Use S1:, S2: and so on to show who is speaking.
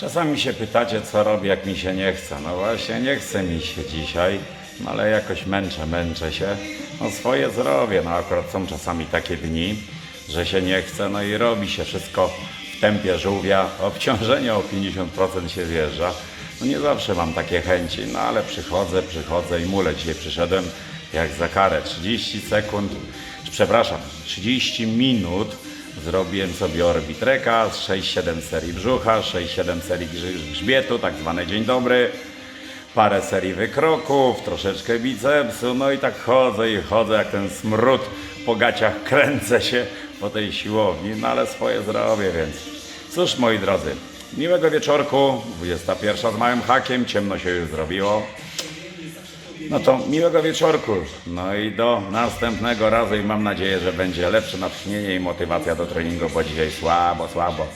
S1: Czasami się pytacie, co robię, jak mi się nie chce. No właśnie, nie chce mi się dzisiaj, no ale jakoś męczę, męczę się. No swoje zrobię, no akurat są czasami takie dni, że się nie chce, no i robi się wszystko w tempie żółwia. Obciążenie o 50% się zjeżdża. No nie zawsze mam takie chęci, no ale przychodzę, przychodzę i mule dzisiaj przyszedłem jak za karę. 30 sekund, przepraszam, 30 minut Zrobiłem sobie orbitreka, 6-7 serii brzucha, 6-7 serii grz- grzbietu, tak zwany dzień dobry, parę serii wykroków, troszeczkę bicepsu, no i tak chodzę i chodzę jak ten smród po gaciach, kręcę się po tej siłowni, no ale swoje zrobię, więc cóż moi drodzy, miłego wieczorku, 21 z małym hakiem, ciemno się już zrobiło. No to miłego wieczorku. No i do następnego razu i mam nadzieję, że będzie lepsze natchnienie i motywacja do treningu, bo dzisiaj słabo, słabo.